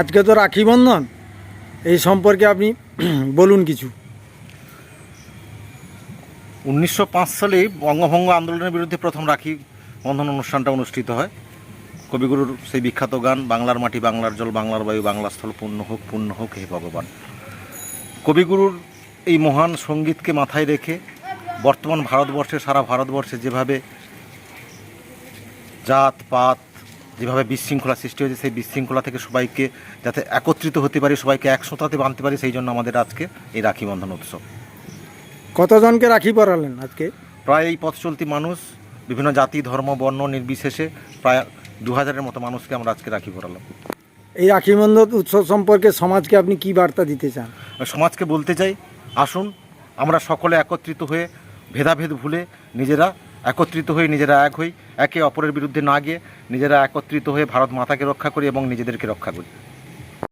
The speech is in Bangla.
আজকে তো রাখি বন্ধন। এই সম্পর্কে আপনি বলুন কিছু। উনিশশো পাঁচ সালে বঙ্গভঙ্গ আন্দোলনের বিরুদ্ধে প্রথম রাখি বন্ধন অনুষ্ঠানটা অনুষ্ঠিত হয়। কবিগুরুর সেই বিখ্যাত গান, বাংলার মাটি, বাংলার জল, বাংলার বায়ু বাংলা স্থল পূর্ণ হোক পূর্ণ হোক, হে ভগবান। কবিগুরুর এই মহান সঙ্গীতকে মাথায় রেখে বর্তমান ভারতবর্ষে, সারা ভারতবর্ষে যেভাবে জাত, পাত যেভাবে বিশৃঙ্খলা সৃষ্টি হয়েছে সেই বিশৃঙ্খলা থেকে সবাইকে যাতে একত্রিত হতে পারি সবাইকে একসতাতে বাঁধতে পারি সেই জন্য আমাদের আজকে এই রাখি বন্ধন উৎসব। কতজনকে রাখি পরালেন আজকে? প্রায় এই পথ চলতি মানুষ বিভিন্ন জাতি ধর্ম বর্ণ নির্বিশেষে প্রায় দু হাজারের মতো মানুষকে আমরা আজকে রাখি পড়ালাম এই রাখি বন্ধন উৎসব সম্পর্কে সমাজকে আপনি কি বার্তা দিতে চান? সমাজকে বলতে চাই আসুন আমরা সকলে একত্রিত হয়ে ভেদাভেদ ভুলে নিজেরা একত্রিত হয়ে নিজেরা এক হই, একে অপরের বিরুদ্ধে না গিয়ে নিজেরা একত্রিত হয়ে ভারত মাতাকে রক্ষা করি এবং নিজেদেরকে রক্ষা করি।